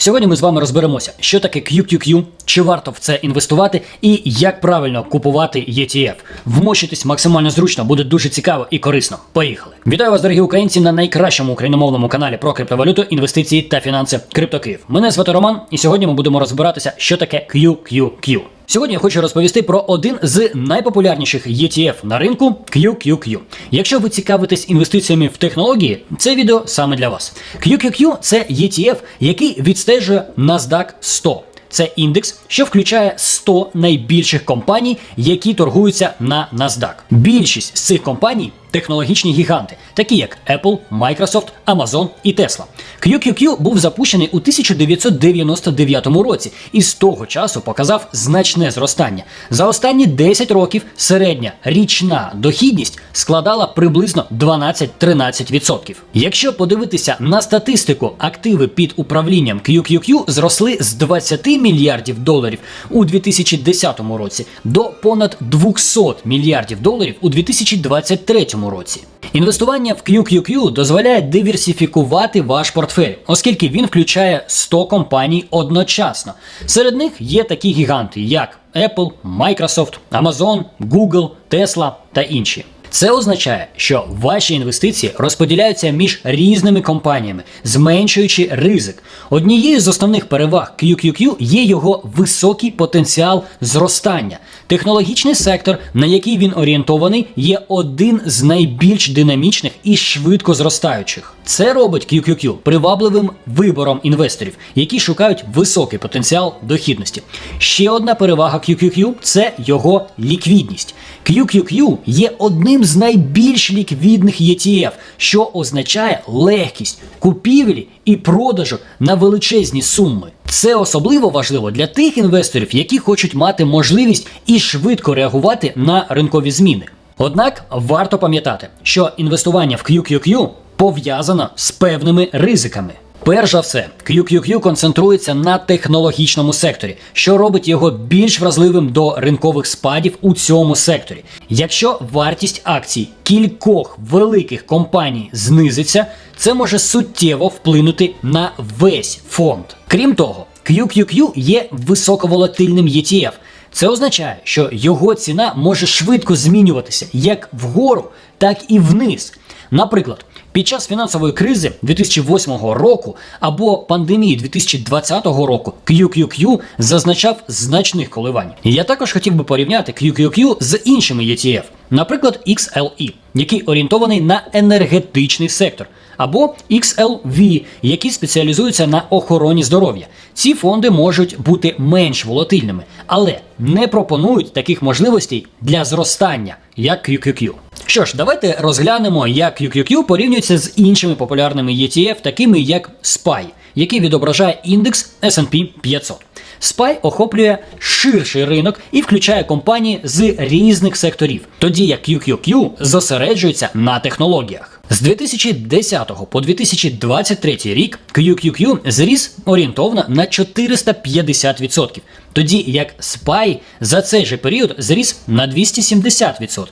Сьогодні ми з вами розберемося, що таке QQQ, чи варто в це інвестувати, і як правильно купувати ETF. Вмощитись максимально зручно, буде дуже цікаво і корисно. Поїхали! Вітаю вас, дорогі українці, на найкращому україномовному каналі про криптовалюту, інвестиції та фінанси Криптокиїв. Мене звати Роман, і сьогодні ми будемо розбиратися, що таке QQQ. Сьогодні я хочу розповісти про один з найпопулярніших ETF на ринку QQQ. Якщо ви цікавитесь інвестиціями в технології, це відео саме для вас. QQQ – це ETF, який відстежує NASDAQ 100. Це індекс, що включає 100 найбільших компаній, які торгуються на NASDAQ. Більшість з цих компаній технологічні гіганти, такі як Apple, Microsoft, Amazon і Tesla. QQQ був запущений у 1999 році і з того часу показав значне зростання. За останні 10 років середня річна дохідність складала приблизно 12-13%. Якщо подивитися на статистику, активи під управлінням QQQ зросли з 20 мільярдів доларів у 2010 році до понад 200 мільярдів доларів у 2023 році. Інвестування в QQQ дозволяє диверсифікувати ваш портфель, оскільки він включає 100 компаній одночасно. Серед них є такі гіганти, як Apple, Microsoft, Amazon, Google, Tesla та інші. Це означає, що ваші інвестиції розподіляються між різними компаніями, зменшуючи ризик. Однією з основних переваг QQQ є його високий потенціал зростання. Технологічний сектор, на який він орієнтований, є один з найбільш динамічних і швидко зростаючих. Це робить QQQ привабливим вибором інвесторів, які шукають високий потенціал дохідності. Ще одна перевага QQQ – це його ліквідність. QQQ є одним з найбільш ліквідних ETF, що означає легкість купівлі і продажу на величезні суми. Це особливо важливо для тих інвесторів, які хочуть мати можливість і швидко реагувати на ринкові зміни. Однак варто пам'ятати, що інвестування в QQQ пов'язано з певними ризиками. Перш за все, QQQ концентрується на технологічному секторі, що робить його більш вразливим до ринкових спадів у цьому секторі. Якщо вартість акцій кількох великих компаній знизиться, це може суттєво вплинути на весь фонд. Крім того, QQQ є високоволатильним ETF. Це означає, що його ціна може швидко змінюватися як вгору, так і вниз. Наприклад, під час фінансової кризи 2008 року або пандемії 2020 року QQQ зазначав значних коливань. Я також хотів би порівняти QQQ з іншими ETF, наприклад, XLE, який орієнтований на енергетичний сектор, або XLV, які спеціалізуються на охороні здоров'я. Ці фонди можуть бути менш волатильними, але не пропонують таких можливостей для зростання, як QQQ. Що ж, давайте розглянемо, як QQQ порівнюється з іншими популярними ETF, такими як SPY, який відображає індекс S&P 500. SPY охоплює ширший ринок і включає компанії з різних секторів, тоді як QQQ зосереджується на технологіях. З 2010 по 2023 рік QQQ зріс орієнтовно на 450%, тоді як SPY за цей же період зріс на 270%.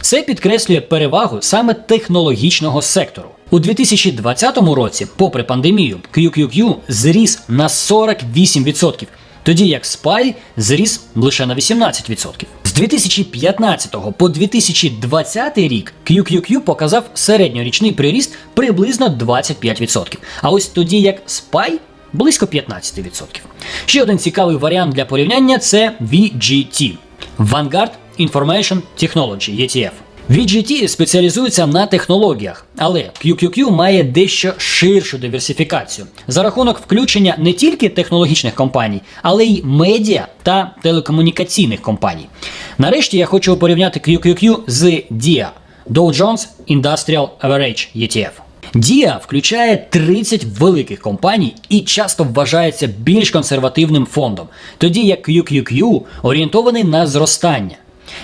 Це підкреслює перевагу саме технологічного сектору. У 2020 році, попри пандемію, QQQ зріс на 48%, тоді як SPY зріс лише на 18%. З 2015 по 2020 рік QQQ показав середньорічний приріст приблизно 25%. А ось тоді як SPY близько 15%. Ще один цікавий варіант для порівняння це VGT Vanguard Information Technology ETF. VGT спеціалізується на технологіях, але QQQ має дещо ширшу диверсифікацію за рахунок включення не тільки технологічних компаній, але й медіа та телекомунікаційних компаній. Нарешті я хочу порівняти QQQ з DIA Dow Jones Industrial Average ETF. Дія включає 30 великих компаній і часто вважається більш консервативним фондом, тоді як QQQ орієнтований на зростання.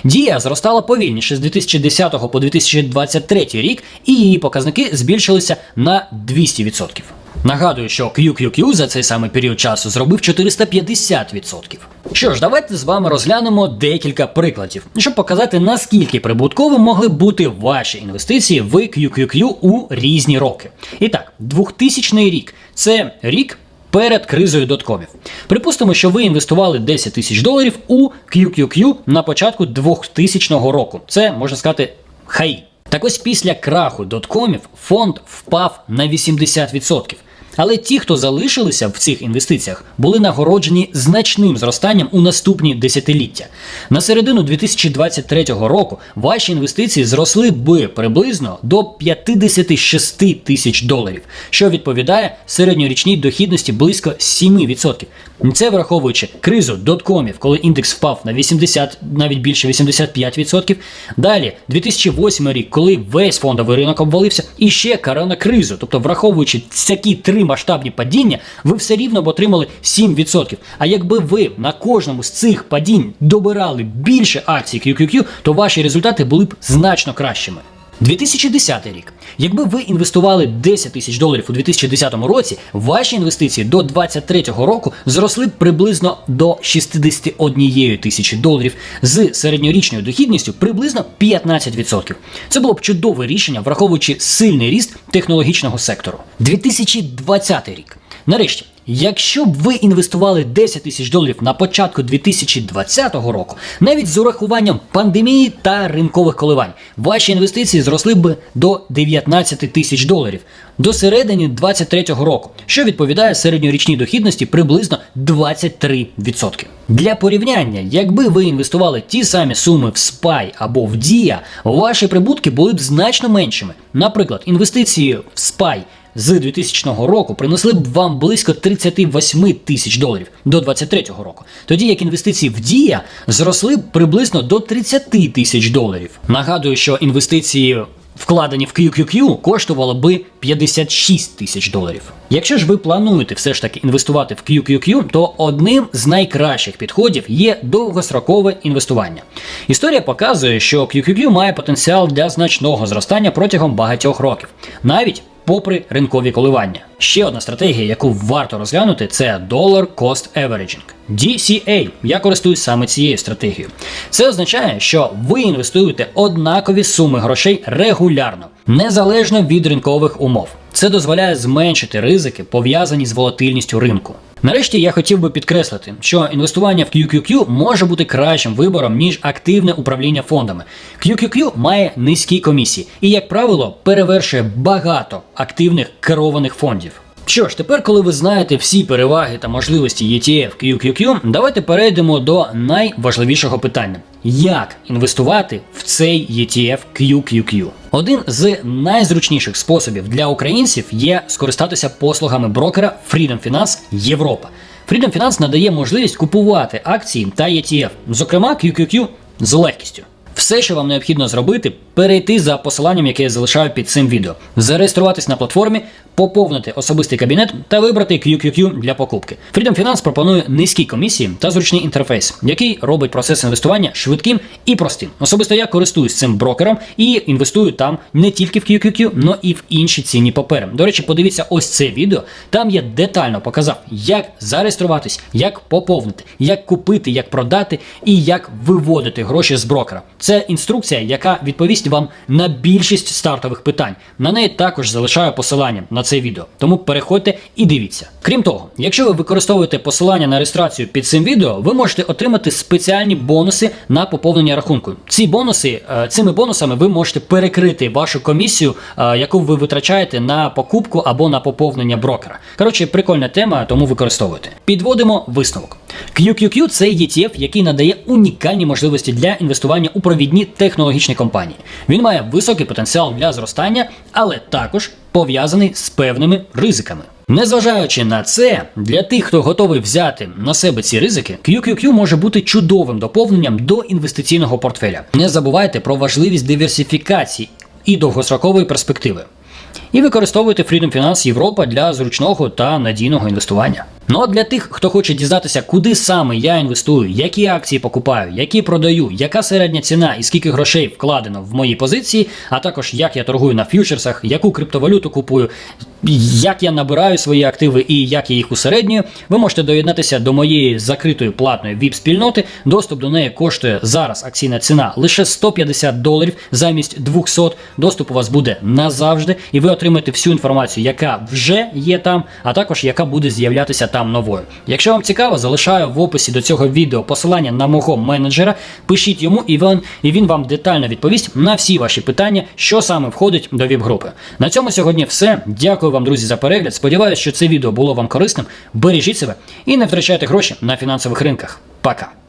Дія зростала повільніше з 2010 по 2023 рік, і її показники збільшилися на 200%. Нагадую, що QQQ за цей самий період часу зробив 450%. Що ж, давайте з вами розглянемо декілька прикладів, щоб показати, наскільки прибутковим могли бути ваші інвестиції в QQQ у різні роки. І так, 2000 рік це рік перед кризою доткомів. Припустимо, що ви інвестували 10 тисяч доларів у QQQ на початку 2000 року. Це можна сказати хай. Так ось після краху доткомів фонд впав на 80%. Але ті, хто залишилися в цих інвестиціях, були нагороджені значним зростанням у наступні десятиліття. На середину 2023 року ваші інвестиції зросли би приблизно до 56 тисяч доларів, що відповідає середньорічній дохідності близько 7%. Це враховуючи кризу доткомів, коли індекс впав на 80, навіть більше 85%. Далі 2008 рік, коли весь фондовий ринок обвалився, і ще коронакризу, тобто враховуючи такі три масштабні падіння, ви все рівно б отримали 7%. А якби ви на кожному з цих падінь добирали більше акцій QQQ, то ваші результати були б значно кращими. 2010 рік. Якби ви інвестували 10 тисяч доларів у 2010 році, ваші інвестиції до 2023 року зросли б приблизно до 61 тисячі доларів з середньорічною дохідністю приблизно 15%. Це було б чудове рішення, враховуючи сильний ріст технологічного сектору. 2020 рік. Нарешті, якщо б ви інвестували 10 тисяч доларів на початку 2020 року, навіть з урахуванням пандемії та ринкових коливань, ваші інвестиції зросли б до 19 тисяч доларів до середини 2023 року, що відповідає середньорічній дохідності приблизно 23%. Для порівняння, якби ви інвестували ті самі суми в SPY або в DIA, ваші прибутки були б значно меншими. Наприклад, інвестиції в SPY з 2000 року принесли б вам близько 38 тисяч доларів до 2023 року, тоді як інвестиції в Дія зросли б приблизно до 30 тисяч доларів. Нагадую, що інвестиції. Вкладені в QQQ коштувало би 56 тисяч доларів. Якщо ж ви плануєте все ж таки інвестувати в QQQ, то одним з найкращих підходів є довгострокове інвестування. Історія показує, що QQQ має потенціал для значного зростання протягом багатьох років, навіть попри ринкові коливання. Ще одна стратегія, яку варто розглянути, це Dollar Cost Averaging. DCA. Я користуюсь саме цією стратегією. Це означає, що ви інвестуєте однакові суми грошей регулярно, незалежно від ринкових умов. Це дозволяє зменшити ризики, пов'язані з волатильністю ринку. Нарешті я хотів би підкреслити, що інвестування в QQQ може бути кращим вибором, ніж активне управління фондами. QQQ має низькі комісії і, як правило, перевершує багато активних керованих фондів. Що ж, тепер, коли ви знаєте всі переваги та можливості ETF QQQ, давайте перейдемо до найважливішого питання: як інвестувати в цей ETF QQQ? Один з найзручніших способів для українців є скористатися послугами брокера Freedom Finance Європа. Freedom Finance надає можливість купувати акції та ETF, зокрема QQQ з легкістю. Все, що вам необхідно зробити, перейти за посиланням, яке я залишаю під цим відео, зареєструватись на платформі, поповнити особистий кабінет та вибрати QQQ для покупки. Freedom Finance пропонує низькі комісії та зручний інтерфейс, який робить процес інвестування швидким і простим. Особисто я користуюсь цим брокером і інвестую там не тільки в QQQ, але і в інші цінні папери. До речі, подивіться ось це відео. Там я детально показав, як зареєструватись, як поповнити, як купити, як продати і як виводити гроші з брокера. Це інструкція, яка відповість вам на більшість стартових питань. На неї також залишаю посилання на це відео. Тому переходьте і дивіться. Крім того, якщо ви використовуєте посилання на реєстрацію під цим відео, ви можете отримати спеціальні бонуси на поповнення рахунку. Ці бонуси, е, цими бонусами ви можете перекрити вашу комісію, е, яку ви витрачаєте на покупку або на поповнення брокера. Коротше, прикольна тема, тому використовуйте. Підводимо висновок. QQQ – це ETF, який надає унікальні можливості для інвестування у провідні технологічні компанії. Він має високий потенціал для зростання, але також пов'язаний з певними ризиками. Незважаючи на це, для тих, хто готовий взяти на себе ці ризики, QQQ може бути чудовим доповненням до інвестиційного портфеля. Не забувайте про важливість диверсифікації і довгострокової перспективи. І використовуйте Freedom Finance Європа для зручного та надійного інвестування. Ну а для тих, хто хоче дізнатися, куди саме я інвестую, які акції покупаю, які продаю, яка середня ціна і скільки грошей вкладено в мої позиції, а також як я торгую на фьючерсах, яку криптовалюту купую, як я набираю свої активи і як я їх усереднюю, ви можете доєднатися до моєї закритої платної VIP-спільноти. Доступ до неї коштує зараз акційна ціна лише 150 доларів замість 200. Доступ у вас буде назавжди, і ви отримаєте всю інформацію, яка вже є там, а також яка буде з'являтися там новою. Якщо вам цікаво, залишаю в описі до цього відео посилання на мого менеджера. Пишіть йому, і він, і він вам детально відповість на всі ваші питання, що саме входить до ВІП-групи. На цьому сьогодні все. Дякую вам, друзі, за перегляд. Сподіваюся, що це відео було вам корисним. Бережіть себе і не втрачайте гроші на фінансових ринках. Пока.